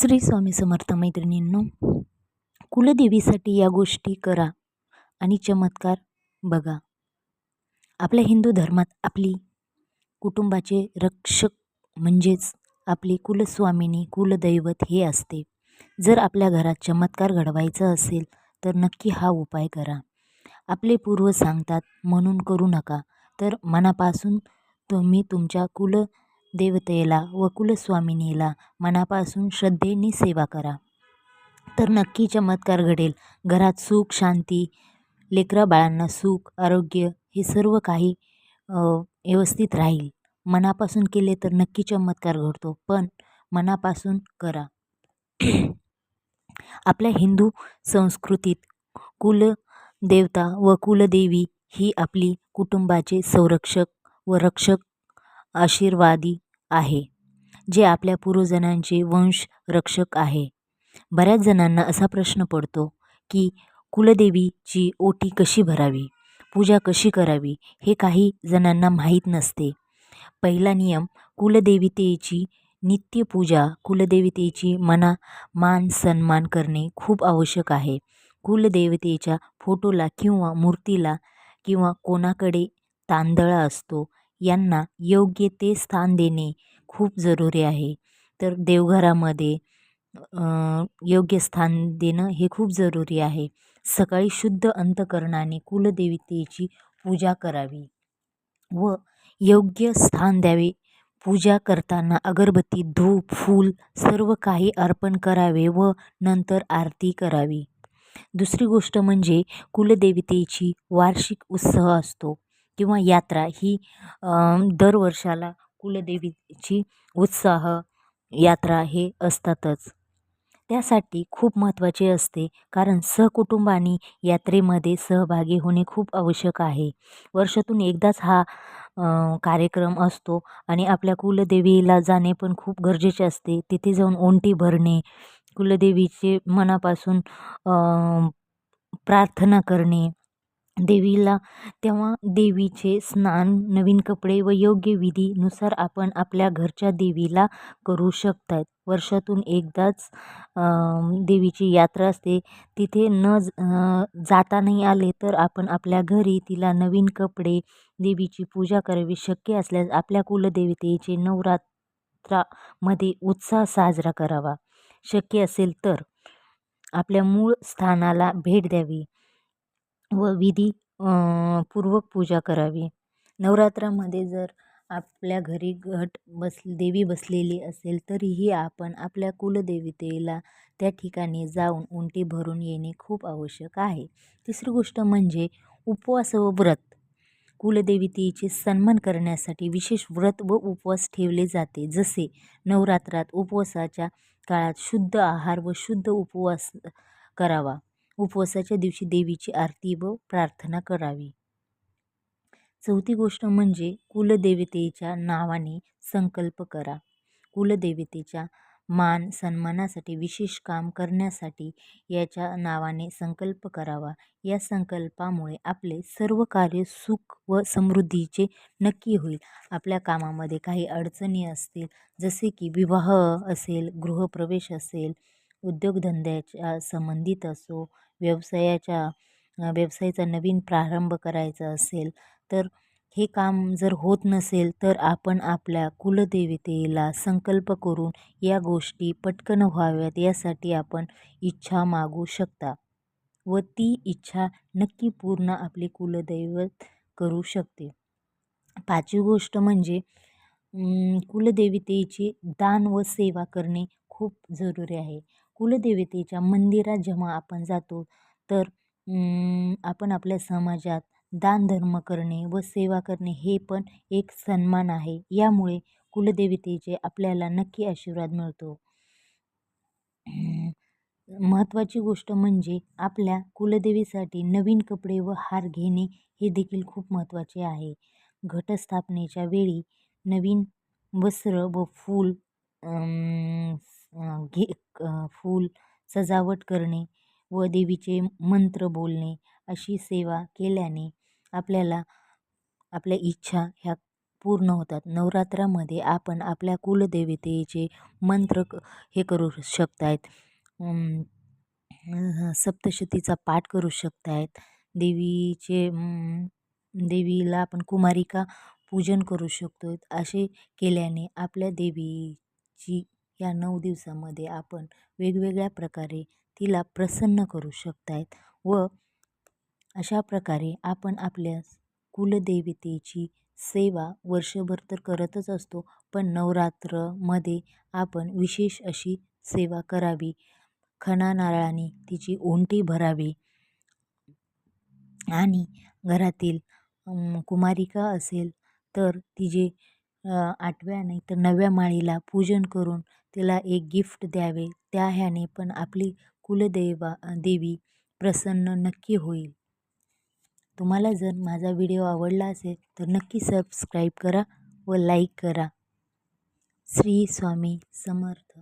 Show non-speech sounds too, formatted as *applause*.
श्री स्वामी समर्थ मैत्रिणींनो कुलदेवीसाठी या गोष्टी करा आणि चमत्कार बघा. आपल्या हिंदू धर्मात आपली कुटुंबाचे रक्षक म्हणजेच आपली कुलस्वामिनी कुलदैवत हे असते. जर आपल्या घरात चमत्कार घडवायचा असेल तर नक्की हा उपाय करा. आपले पूर्व सांगतात म्हणून करू नका. तर मनापासून तुम्ही तुमच्या कुल देवतेला व कुलस्वामिनीला मनापासून श्रद्धेने सेवा करा. तर नक्की चमत्कार घडेल. घरात सुख शांती लेकरा बाळांना सुख आरोग्य हे सर्व काही व्यवस्थित राहील. मनापासून केले तर नक्की चमत्कार घडतो पण मनापासून करा. *clears throat* आपल्या हिंदू संस्कृतीत कुलदेवता व कुलदेवी ही आपली कुटुंबाचे संरक्षक व रक्षक आशीर्वादी आहे जे आपल्या पूर्वजनांचे वंश रक्षक आहे. बऱ्याच जणांना असा प्रश्न पडतो की कुलदेवीची ओटी कशी भरावी? पूजा कशी करावी? हे काही जणांना माहीत नसते. पहिला नियम कुलदेवतेची नित्यपूजा कुलदेवतेची मना मान सन्मान करणे खूप आवश्यक आहे. कुलदेवतेच्या फोटोला किंवा मूर्तीला किंवा कोणाकडे तांदळा असतो यांना योग्य ते स्थान देणे खूप जरुरी आहे. तर देवघरामध्ये योग्य स्थान देणं हे खूप जरुरी आहे. सकाळी शुद्ध अंतकरणाने कुलदेवतेची पूजा करावी व योग्य स्थान द्यावे. पूजा करताना अगरबत्ती धूप फूल सर्व काही अर्पण करावे व नंतर आरती करावी. दुसरी गोष्ट म्हणजे कुलदेवतेची वार्षिक उत्सव असतो. किंवा यात्रा ही दरवर्षाला कुलदेवीची उत्साह यात्रा हे असतातच. त्यासाठी खूप महत्त्वाचे असते कारण सहकुटुंबाने यात्रेमध्ये सहभागी होणे खूप आवश्यक आहे. वर्षातून एकदाच हा कार्यक्रम असतो आणि आपल्या कुलदेवीला जाणे पण खूप गरजेचे असते. तिथे जाऊन ओंटी भरणे कुलदेवीचे मनापासून प्रार्थना करणे देवीला. तेव्हा देवीचे स्नान नवीन कपडे व योग्य विधीनुसार आपण आपल्या घरच्या देवीला करू शकतात. वर्षातून एकदाच देवीची यात्रा असते. तिथे न जाता नाही आले तर आपण आपल्या घरी तिला नवीन कपडे देवीची पूजा करावी शक्य असल्यास आपल्या कुलदेवतेचे नवरात्रामध्ये उत्साह साजरा करावा. शक्य असेल तर आपल्या मूळ स्थानाला भेट द्यावी. व विधी पूर्वक पूजा करावी. नवरात्रामध्ये जर आपल्या घरी घट बस देवी बसलेली असेल तरीही आपण आपल्या कुलदेवतेला त्या ठिकाणी जाऊन उंटी भरून येणे खूप आवश्यक आहे. तिसरी गोष्ट म्हणजे उपवास व व्रत. कुलदेवतेचे सन्मान करण्यासाठी विशेष व्रत व उपवास ठेवले जाते. जसे नवरात्रात उपवासाच्या काळात शुद्ध आहार व शुद्ध उपवास करावा. उपवासाच्या दिवशी देवीची आरती व प्रार्थना करावी. चौथी गोष्ट म्हणजे कुलदेवतेच्या नावाने संकल्प करा. कुलदेवतेच्या मान सन्मानासाठी विशेष काम करण्यासाठी याच्या नावाने संकल्प करावा. या संकल्पामुळे आपले सर्व कार्य सुख व समृद्धीचे नक्की होईल. आपल्या कामामध्ये काही अडचणी असतील जसे की विवाह असेल गृहप्रवेश असेल उद्योगधंद्याच्या संबंधित असो व्यवसायाच्या व्यवसायाचा नवीन प्रारंभ करायचा असेल तर हे काम जर होत नसेल तर आपण आपल्या कुलदेवतेला संकल्प करून या गोष्टी पटकन व्हाव्यात यासाठी आपण इच्छा मागू शकता व ती इच्छा नक्की पूर्ण आपली कुलदैवत करू शकते. पाचवी गोष्ट म्हणजे कुलदेवतेची दान व सेवा करणे खूप जरुरी आहे. कुलदेवतेच्या मंदिरात जेव्हा आपण जातो तर आपण आपल्या समाजात दानधर्म करणे व सेवा करणे हे पण एक सन्मान आहे. यामुळे कुलदेवतेचे आपल्याला नक्की आशीर्वाद मिळतो. महत्त्वाची गोष्ट म्हणजे आपल्या कुलदेवीसाठी नवीन कपडे व हार घेणे हे देखील खूप महत्त्वाचे आहे. घटस्थापनेच्या वेळी नवीन वस्त्र व फूल घे फूल सजावट करणे व देवीचे मंत्र बोलणे अशी सेवा केल्याने आपल्याला आपल्या इच्छा ह्या पूर्ण होतात. नवरात्रामध्ये आपण आपल्या कुलदेवतेचे मंत्र क हे करू शकत आहेत सप्तशतीचा पाठ करू शकत आहेत देवीचे देवीला आपण कुमारिका पूजन करू शकतो असे केल्याने आपल्या देवीची या नऊ दिवसामध्ये आपण वेगवेगळ्या प्रकारे तिला प्रसन्न करू शकत आहेत व अशा प्रकारे आपण आपल्या कुलदेवतेची सेवा वर्षभर तर करतच असतो पण नवरात्रमध्ये आपण विशेष अशी सेवा करावी. खणा नारळाने तिची ओंटी भरावी आणि घरातील कुमारिका असेल तर तिचे आठव्या नाही तर नवव्या माळीला पूजन करून तिला एक गिफ्ट द्यावे. त्या ह्याने पण आपली कुलदेवा देवी प्रसन्न नक्की होईल. तुम्हाला जर माझा व्हिडिओ आवडला असेल तर नक्की सबस्क्राईब करा व लाईक करा. श्री स्वामी समर्थ.